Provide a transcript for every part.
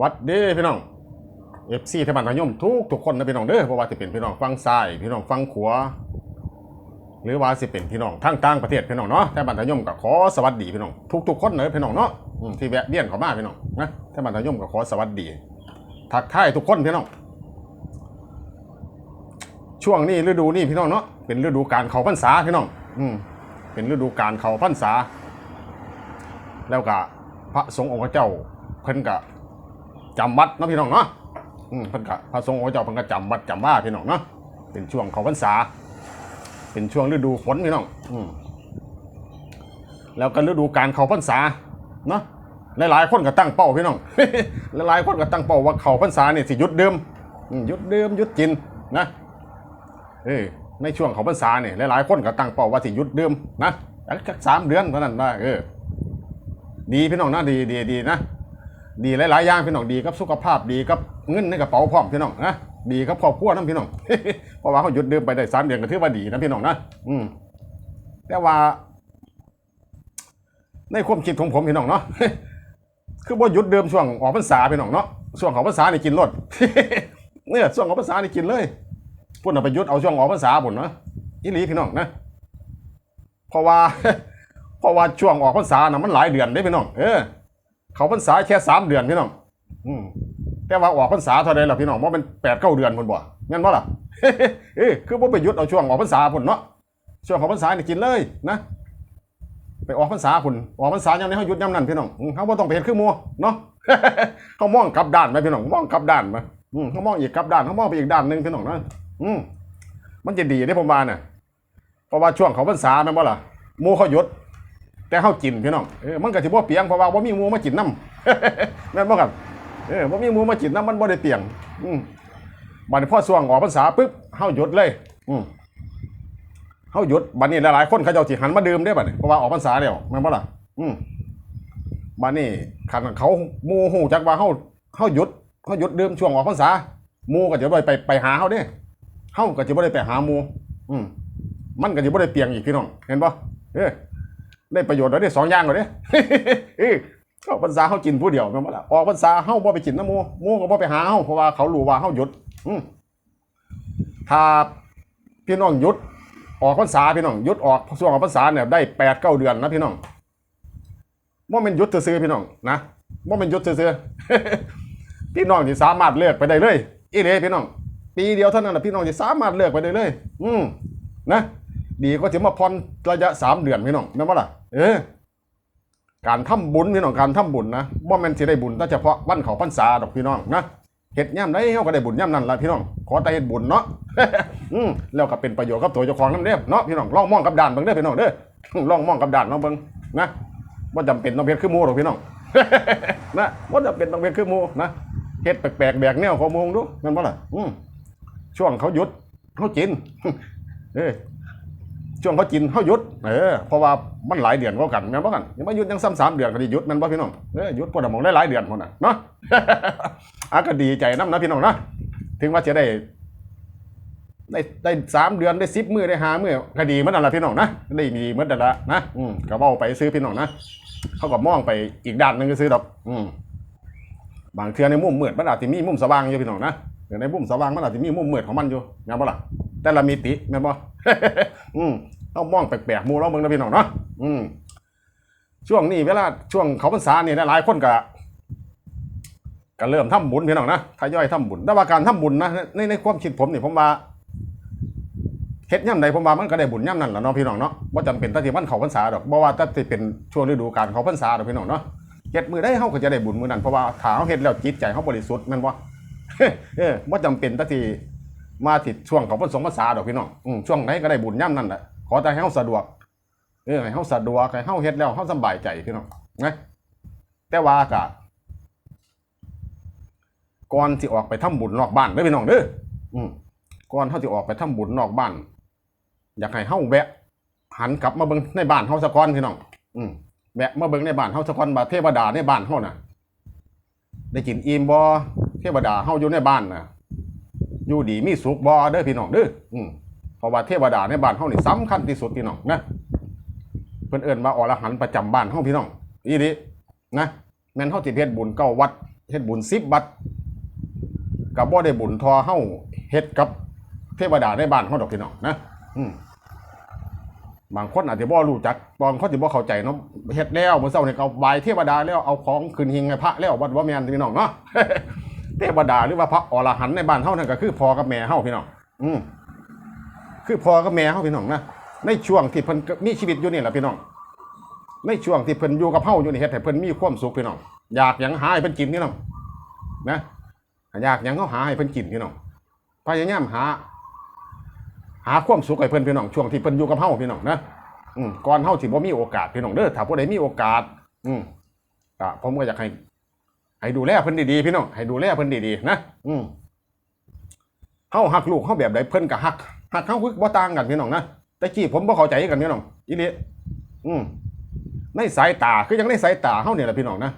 วัดเด้พี่น้องเอฟซีทบ้านทายมทุกทุกคนนะพี่น้องเด้อเพราะว่าจะเป็นพี่น้องฟังซ้ายพี่น้องฟังขวาหรือว่าสิเป็นพี่น้องทางต่างประเทศพี่น้องเนาะแต่บ้านทายมก็ขอสวัสดีพี่น้องทุกทุกคนเลยพี่น้องเนาะที่แวะเวียนเข้ามาพี่น้องนะแต่บ้านทายมก็ขอสวัสดีทักทายทุกคนพี่น้องช่วงนี้ฤดูนี้พี่น้องเนาะเป็นฤดูการเขาพรรษาพี่น้องอืมเป็นฤดูการเขาพรรษา แล้วก็พระสงฆ์องค์เจ้าเพิ่นก็ จำวัดเนาะพี่น้องเนาะอืมเพิ่นก็พระสงฆ์องเจ้าเพิ่นก็จำวัดจำว่าพี่น้องเนาะเป็นช่วงเขาพรรษา เป็นช่วงฤดูฝนพี่น้องอืมแล้วก็ฤดูการเขาพรรษาเนาะหลายๆคนก็ตั้งเป้าพี่น้อง หลายๆคนก็ตั้งเป้าว่าเขาพรรษาเนี่ยสิหยุดเดิมอืมหยุดเดิมหยุดกินนะเออในช่วงเของพรรษาเนี่ยหลายๆคนก็ตั้งเป้าว่าสิหยุดเดิมนะสักสามเดือนเท่านั้นได้เออดีพี่น้องนะดีดีดีนะ ดีหลายๆอย่างพี่น้องดีกับสุขภาพดีกับเงินในกระเป๋าพร้อมพี่น้องนะดีกับครอบครัวนั่นพี่น้องเพราะว่าเขาหยุดเดิมไปได้สามเดือนก็ถือว่าดีนะพี่น้องนะอืมแต่ว่า ในความคิดของผมพี่น้องเนาะคือว่าหยุดเดิมช่วงออกพรรษาพี่น้องเนาะช่วงของพรรษานี่กินรถเนี่ยช่วงของพรรษานี่กินเลยพุ่นเอาไปหยุดเอาช่วงออกพรรษาพุ่นเนาะอีหลีพี่น้องนะเพราะว่า เพราะว่าช่วงออกพรรษาน่ะมันหลายเดือนได้พี่น้องเออ เขาพรรษาแค่สามเดือนพี่น้องอืมแต่ว่าออกพรรษาเท่าไรล่ะพี่น้องว่าเป็นแปดเก้าเดือนพุ่นบ่แม่นบ่ล่ะเออคือว่ไปยุดเอาช่วงออกพรรษาพุ่นเนาะช่วงของพรรษาเนี่ยกินเลยนะไปออกพรรษาพุ่นออกพรรษายามนี้เขาหยุดยามนั้นพี่น้องเขาบ่ต้องไปเฮ็ดคือหมัวเนาะเขามองกลับด้านไปพี่น้องมองกลับด้านมาอืมเขามองอีกกลับด้านเขามองไปอีกด้านหนึ่งพี่น้องนะอืมมันจะดีได้ผมว่าเนี่ยเพราะว่าช่วงเขาพรรษาแม่นบ่ล่ะมูเขาหยุด แต่เข้ากินพี่น้องเออมันก็สิบ่เปียงเพราะว่าบ่มีหมูมากินน้ำ แม่นบ่ครับเออบ่มีหมูมากินน้ำมันบ่ได้เปียง อืมบัดนี้พอช่วงออกพรรษาปุ๊บเฮาหยุดเลย อืมเฮาหยุดบัดนี้หลายๆคนเขาเจ้าสิหันมาดื่มได้บัดนี้เพราะว่าออกพรรษาแล้วแม่นบ่ล่ะอืมบัดนี้คันเขาหมู่ฮู้จักว่าเฮาเฮาหยุดเฮาหยุดดื่มช่วงออกพรรษาหมู่ก็จะบ่ได้ไปไปหาเฮาเด้เฮาก็จะบ่ได้ไปหาหมู่อืมมันก็จะบ่ได้เปียงอีกพี่น้องเห็นบ่เออ ได้ประโยชน์แล้วได้สองอย่างเลยเอ้ยเข้าษาเขากินผู้เดียวแม่นบ่ล่ะออกพรรษาเฮาบ่ไปกินน้ำหมูหมูก็บ่ไปหาเฮาเพราะว่าเขารู้ว่าเฮาหยุดอืมถ้าพี่น้องหยุด ออกพรรษาพี่น้องหยุดออกช่วงออกพรรษาเนี่ยได้แปดเก้าเดือนนะพี่น้องบ่แม่นหยุดซื่อๆพี่น้องนะบ่แม่นหยุดซื่อๆพี่น้องนี่สามารถเลือกไปได้เลยอีเด้พี่น้องปีเดียวเท่านั้นนะพี่น้องสิสามารถเลือกไปได้เลย อืมนะ ดีก็จะมาผ่อนระยะสามเดือนพี่น้องแม่นบ่ล่ะเออการทำบุญพี่น้องการทำบุญนะบ่แม่นสิได้บุญแต่เฉพาะวันเขาพรรษาดอกพี่น้องนะเฮ็ดย่ำได้เฮาก็ได้บุญย่ำนั้นล่ะพี่น้องขอแต่เฮ็ดบุญเนาะอืมแล้วก็เป็นประโยชน์กับตัวเจ้าของนำเด้เนาะพี่น้องลองมองกับด่านเบิ่งเด้พี่น้องเด้อลองมองกับด่านลองเบิ่งนะบ่จำเป็นต้องเฮ็ดคือหมู่หรอกพี่น้องนะบ่จำเป็นต้องเฮ็ดคือหมู่นะเฮ็ดแปลกๆแบกแนวของมู่ดูแม่นบ่ล่ะอืมช่วงเขาหยุดเขากินเออ ช่วงเขากินเขาหยุดเออเพราะว่ามันหลายเดือนกว่ากันแม่นบ่กันยังไมาหยุดยังซ้ำสามเดือนก็ได้หยุดแม่นบ่พี่น้องเออหยุดพอดมองได้หลายเดือนคนน่ะเนาะอาก็ดีใจน้ำนะพี่น้องนะถึงว่าจะได้ได้ได้สามเดือนได้สิบมือได้ห้ามือก็ดีเมือนกันละพี่น้องนะได้มีเมือนกันละนะอืมก็ว้าไปซื้อพี่น้องนะเขาก็มองไปอีกด้านหนึ่งก็ซื้อดอก อืมบางเทือในมุมมืดมันอาจจะมีมุมสว่างอยู่พี่น้องนะเดี๋ยวในมุมสว่างมันอาจจะมีมุมมืดของมันอยู่แม่นบ่ล่ะแต่ละมิติแม่นบ่อืม ต้องมองแปลกๆมูเราเบิ่งนะพี่น้องเนาะอืมช่วงนี้เวลาช่วงเขาพรรษาเนี่ยหลายคนก็ก็เริ่มทำบุญพี่น้องนะทยอยทำบุญแต่ว่าการทำบุญนะในในความคิดผมนี่ผมว่าเฮ็ดย่ำใดผมว่ามันก็ได้บุญย่ำนั่นแหละเนาะพี่น้องเนาะบ่าจำเป็นตั้งที่วันเขาพรรษาดอกบ่ว่าตั้งที่เป็นช่วงฤดูกาลเขาพรรษาดอกพี่น้องเนาะเฮ็ดมือได้เฮาก็จะได้บุญมือนั้นเพราะว่าถ้าเฮาเฮ็ดแล้วจิตใจเฮาบริสุทธิ์แม่นบ่เออบ่จำเป็นตั้งที่มาติดช่วงเของพระสงฆ์ภาษาดอกพี่น้องอืมช่วงไหนก็ได้บุญย่ำนั่นแหละ ขอแต่ให้เฮาสะดวก เออให้เฮาสะดวกให้เฮาเฮ็ดแล้วเฮาสบายใจพี่น้องนะแต่ว่ากะก่อนสิออกไปทำบุญนอกบ้านเด้อพี่น้องเด้ออืมก่อนเฮาสิออกไปทำบุญนอกบ้าน อยากให้เฮาแวะ หันกลับมาเบิ่งในบ้านเฮาซะก่อนพี่น้อง อืมแวะมาเบิ่งในบ้านเฮาซะก่อนว่าเทวดาในบ้านเฮาน่ะ ได้กินอิ่มบ่เทวดาเฮาอยู่ในบ้านน่ะ อยู่ดีมีสุขบ่เด้อพี่น้องเด้ออืม เพราะว่าเทวดาในบ้านเฮานี่สำคัญที่สุดพี่น้องนะเพิ่นเอิ้นว่าอรหันต์ประจำบ้านเฮาพี่น้องอีนี้นะแม่นเฮาสิเฮ็ดบุญเก้าวัดเฮ็ดบุญ10บัตรก็บ่ได้บุญทอเฮาเฮ็ดกับเทวดาในบ้านเฮาดอกพี่น้องนะอืมบางคนอาจจะบ่รู้จักบางคนสิบ่เข้าใจเนาะเฮ็ดแล้วมื้อเช้านี่ก็เอาบายเทวดาแล้วเอาของขึ้นหิ้งให้พระแล้ววัดว่าแม่นพี่น้องเนาะเทวดาหรือว่าพระอรหันต์ในบ้านเฮานั่นก็คือพ่อกับแม่เฮาพี่น้องอืม คือพ่อกับแม่เฮาพี่น้องนะในช่วงที่เพิ่นมีชีวิตอยู่นี่แหละพี่น้อง ในช่วงที่เพิ่นอยู่กับเฮาอยู่นี่เฮ็ดให้เพิ่นมีความสุขพี่น้องอยากหยังหาให้เพิ่นกินพี่น้องนะอยากหยังเฮาหาให้เพิ่นกินพี่น้องพยายามหา หาความสุขให้เพิ่นพี่น้องช่วงที่เพิ่นอยู่กับเฮาพี่น้องนะอืมก่อนเฮาสิบ่มีโอกาสพี่น้องเด้อถ้าผู้ใดมีโอกาส อืมก็ผมก็อยากให้ให้ดูแลเพิ่นดีๆพี่น้องให้ดูแลเพิ่นดีๆนะอืมเฮาฮักลูกเฮาแบบใดเพิ่นก็ฮัก ฮักเฮาคือบ่ต่างกันพี่น้องนะแต่กี้ผมบ่เข้าใจกันพี่น้องอีนี่อืมในสายตาคือยังในสายตาเฮาเนี่ยแหละพี่น้องนะ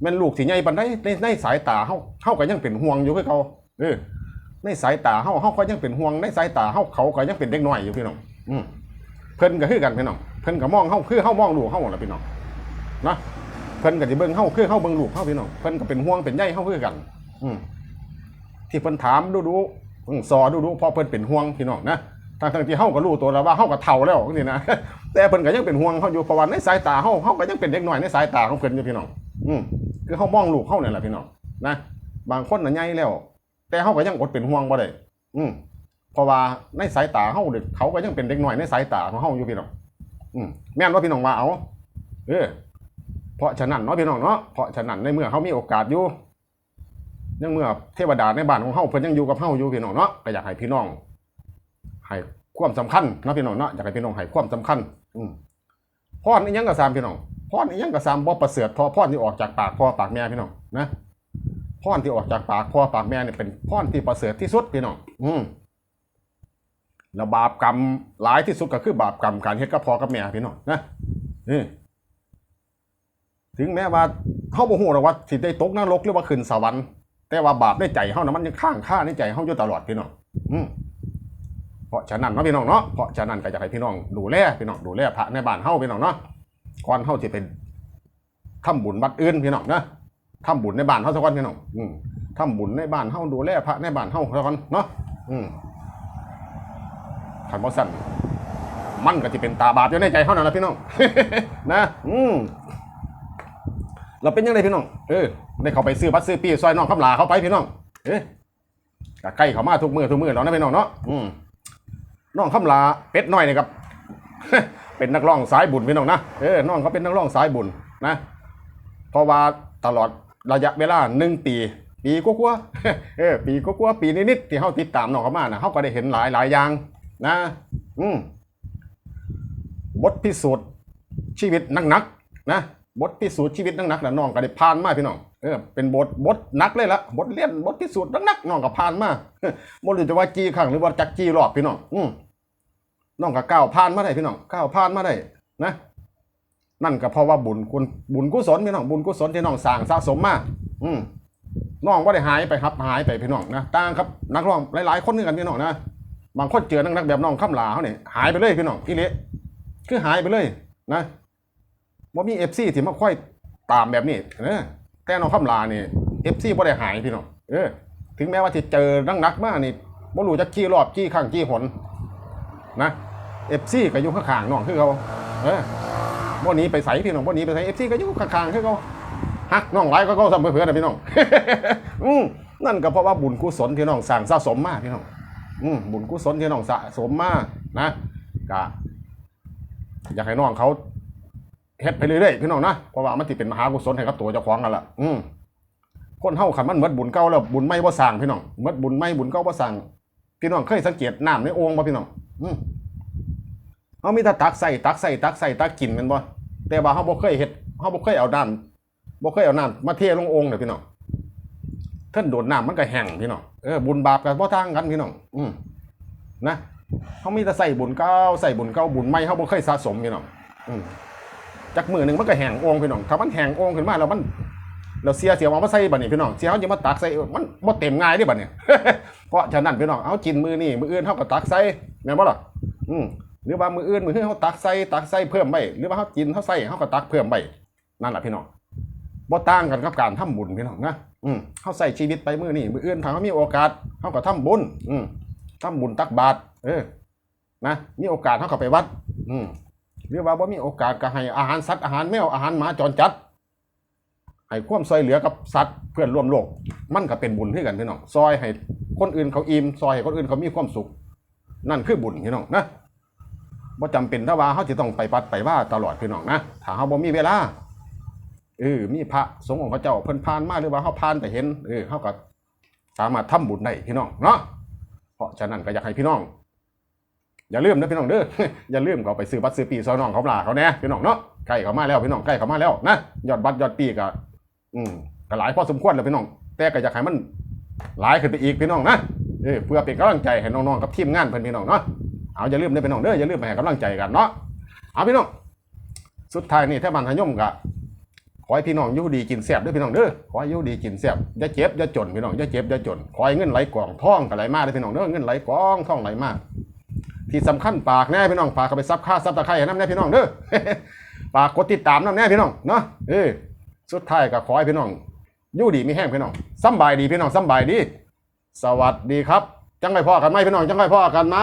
แม่นลูกสิใหญ่ปานใดในในสายตาเฮาเฮาก็ยังเป็นห่วงอยู่คือเขาเออในสายตาเฮาเฮาก็ยังเป็นห่วงในสายตาเฮาเขาก็ยังเป็นเด็กน้อยอยู่พี่น้องอืมเพิ่นก็คือกันพี่น้องเพิ่นก็มองเฮาคือเฮามองลูกเฮาล่ะพี่น้องนะเพิ่นก็สิเบิ่งเฮาคือเฮาเบิ่งลูกเฮาพี่น้องเพิ่นก็เป็นห่วงเป็นใยเฮาคือกัน อืมที่เพิ่นถามดูดู ๆอืมสอดูดูๆเพราะเพิ่นเป็นห่วงพี่น้องนะทั้งที่เฮาก็รู้ตัวแล้วว่าเฮาก็เฒ่าแล้วนี่นะแต่เพิ่นก็ยังเป็นห่วงเฮาอยู่เพราะว่าในสายตาเฮาเฮาก็ยังเป็นเด็กน้อยในสายตาของเพิ่นอยู่พี่น้อง อืมคือเฮามองลูกเฮานั่นแหละพี่น้องนะบางคนน่ะใหญ่แล้ว แต่เฮาก็ยังอดเป็นห่วงบ่ได้อืมเพราะว่าในสายตาเฮาเด็กเขาก็ยังเป็นเด็กน้อยในสายตาของเฮาอยู่พี่น้องอืมแม่นว่าพี่น้องว่าเอาเออเพราะฉะนั้นเนาะพี่น้องเนาะเพราะฉะนั้นในเมื่อเขามีโอกาสอยู่ ยังเมื่อเทวดาในบ้านของเฮาเพิ่นยังอยู่กับเฮาอยู่พี่น้องเนาะก็อยากให้พี่น้องให้ความสำคัญนะพี่น้องเนาะอยากให้พี่น้องให้ความสำคัญ อืมพรอีหยังก็ตามพี่น้องพรอีหยังก็ตามบ่ประเสริฐเทอพรที่ออกจากปากพ่อปากแม่พี่น้องนะพรที่ออกจากปากพ่อปากแม่เนี่ยเป็นพรที่ประเสริฐที่สุดพี่น้องอืมแล้วบาปกรรมหลายที่สุดก็คือบาปกรรมการเฮ็ดกับพ่อกับแม่พี่น้องนะนี่ถึงแม้ว่าเฮาบ่ฮู้หรอกว่าสิได้ตกนรกหรือว่าขึ้นสวรรค์ แต่ว่าบาปในใจเฮานะมันยังค้างคาในใจเฮาอยู่ตลอดพี่น้องอืมเพราะฉะนั้นเนาะพี่น้องเนาะเพราะฉะนั้นก็อยากให้พี่น้องดูแลพี่น้องดูแลพระในบ้านเฮาพี่น้องเนาะก่อนเฮาสิไปทำบุญวัดอื่นพี่น้องนะทำบุญในบ้านเฮาซะก่อนพี่น้องอืมทำบุญในบ้านเฮาดูแลพระในบ้านเฮาซะก่อนเนาะอืมขันบ่สั่นมันก็จะเป็นตาบาปอยู่ในใจเท่านั้นแหละพี่น้องนะ อืมเราเป็นยังไงพี่น้องเออ ได้เขาไปซื้อบัตรซื้อปีซอยน้องคำลาเข้าไปพี่น้องเอ๊ะก็ใกล้เขามาทุกมือทุกมือแล้วนะพี่น้องเนาะอืมน้องคำลาเป็ดน้อยนี่ครับ เป็นนักร้องสายบุญพี่น้องนะเออน้องเขาเป็นนักร้องสายบุญนะเพราะว่าตลอดระยะเวลาหนึ่งปี ปีกัวๆเออปีกัวๆปีนิดๆที่เขาติดตามน้องเขามานะเขาก็ได้เห็นหลายหลายอย่างนะ อืมบทพิสูจน์ชีวิตนักๆนะบทพิสูจน์ชีวิตนักๆนะน้องก็ได้ผ่านมาพี่น้อง เออเป็นบทบทนักเลยละบทเรียนบทพิสูจน์นักน้องก็ผ่านมาบ่รู้จะว่ากี่ครั้งหรือว่าจักกี่รอบพี่น้องอืมน้องก็ก้าวผ่านมาได้พี่น้องก้าวผ่านมาได้นะนั่นก็เพราะว่าบุญคุณบุญกุศลพี่น้องบุญกุศลที่น้องสร้างสะสมมาอืมน้องก็ได้หายไปครับหายไปพี่น้องนะต่างครับนักร้องหลายๆคนด้วยกันพี่น้องนะบางคนเจอนักนักแบบน้องข้ามลาเขาเนี่ยหายไปเลยพี่น้องอีเละคือหายไปเลยนะว่ามีเอฟซีที่มาค่อยตามแบบนี้เออ แต่น้องข้ามลานี่เอฟซีบ่ได้หายพี่น้องเออถึงแม้ว่าจะเจอนักนักมากนี่บ่รู้จะกี่รอบกี่ครั้งกี่หนนะเอฟซีก็อยู่ข้างๆน้องคือเขาเออบ่หนี้ไปใส่พี่น้องบ่หนี้ไปใส่เอฟซีก็อยู่ข้างๆคือเขาฮักน้องหลายก็เขาซ้ำเพื่อนๆนะพี่น้องอืมนั่นก็เพราะว่าบุญกุศลที่น้องสร้างสะสมมากพี่น้องอืมบุญกุศลที่น้องสะสมมากนะก็อยากให้น้องเขา เฮ็ดไปเรื่อยๆพี่น้องนะเพราะว่ามันสิเป็นมหากุศลให้กับตัวเจ้าของกันละอืมคนเฮาคันมันหมดบุญเก่าแล้วบุญใหม่บ่สร้างพี่น้องหมดบุญใหม่บุญเก่าบ่สร้างพี่น้องเคยสังเกตน้ำในโอ่งบ่พี่น้องอืมเฮามีแต่ตักใส่ตักใส่ตักใส่ตักกินแม่นบ่แต่ว่าเฮาบ่เคยเฮ็ดเฮาบ่เคยเอาน้ำบ่เคยเอาน้ำมาเทลงโอ่งเด้อพี่น้องท่านโดดน้ำมันก็แห้งพี่น้องเออบุญบาปกันพ่ทางกันพี่น้องอืมนะเขามีแต่ใส่บุญเก้าใส่บุญเก้าบุญไม่เขาบ่เคยสะสมพี่น้องอืม จากมือหนึ่งมันก็แหงโองพี่น้องถ้ามันแหงโองขึ้นมาแล้วมันเราเสียเสียมามาใส่บัดนี้พี่น้องเสียเขาจะมาตักใส่มันบ่เต็มง่ายดิบัดนี้เพราะฉะนั้นพี่น้องเอากินมือนี่มืออื่นเขาก็ตักใส่แม่นบ่ล่ะอืมหรือว่ามืออื่นมืออื่นเขาตักใส่ตักใส่เพิ่มไปหรือว่าเขากินเขาใส่เขาก็ตักเพิ่มไปนั่นแหละพี่น้องบ่ต่างกันกับการทำบุญพี่น้องนะอืมเฮาใส่ชีวิตไปมือนี้มื้ออื่นถ้าเฮามีโอกาสเฮาก็ทำบุญอืมทำบุญตักบาตรเออนะมีโอกาสเฮาก็ไปวัด อืม หรือว่าบ่มีโอกาสก็ให้อาหารสัตว์อาหารแมวอาหารหมาจรจัดให้ความช่วยเหลือกับสัตว์เพื่อนร่วมโลก มันก็เป็นบุญคือกันพี่น้องซอยให้คนอื่นเขาอิ่มซอยให้คนอื่นเขามีความสุข นั่นคือบุญพี่น้องนะบ่จำเป็นถ้าว่าเฮาจะต้องไปปัดไปว่าตลอดพี่น้องนะถ้าเฮาบ่มีเวลาเออมีพระสงฆ์ของพระเจ้าเพิ่นผ่านมาหรือว่าเฮาผ่านไปเห็นเออเฮาก็สามารถทำบุญได้พี่น้องเนาะเพราะฉะนั้นก็อยากให้พี่น้อง อย่าลืมนะพี่น้องเด้ออย่าลืมเขาไปซื้อบัตรซื้อปีซอยน้องเขาปลาเขาแน่พี่น้องเนาะใกล้เขามาแล้วพี่น้องใกล้เขามาแล้วนะยอดบัตรยอดปีก็อืมก็หลายพอสมควรแล้วพี่น้องแต่ก็อยากให้มันหลายขึ้นไปอีกพี่น้องนะเออเพื่อเป็นกำลังใจให้น้องๆกับทีมงานเพิ่นพี่น้องเนาะเอาอย่าลืมเด้อพี่น้องเด้ออย่าลืมไปให้กำลังใจกันเนาะเอาพี่น้องสุดท้ายนี่ถ้ามันทยมก็ขอให้พี่น้องอยู่ดีกินแซ่บด้อพี่น้องเด้อขอให้อยู่ดีกินแซ่บอย่าเจ็บอย่าจนพี่น้องอย่าเจ็บอย่าจนขอให้เงินไหลกล่องท่องก็ไหลมาด้อพี่น้องเด้อเงินไหลกล่องท่องไหลมา ที่สำคัญฝากแน่พี่น้องฝากเข้าไปซับค่าซับตะไคร้ให้น้ำแน่พี่น้องเด้อฝากกดติดตามน้ำแน่พี่น้องเนาะเออสุดท้ายก็ขอให้พี่น้องอยู่ดีมีแห้งพี่น้องสำบายดีพี่น้องสำบายดี สวัสดีครับ จังไรพ่อกันไหมพี่น้องจังไรพ่อกันไหม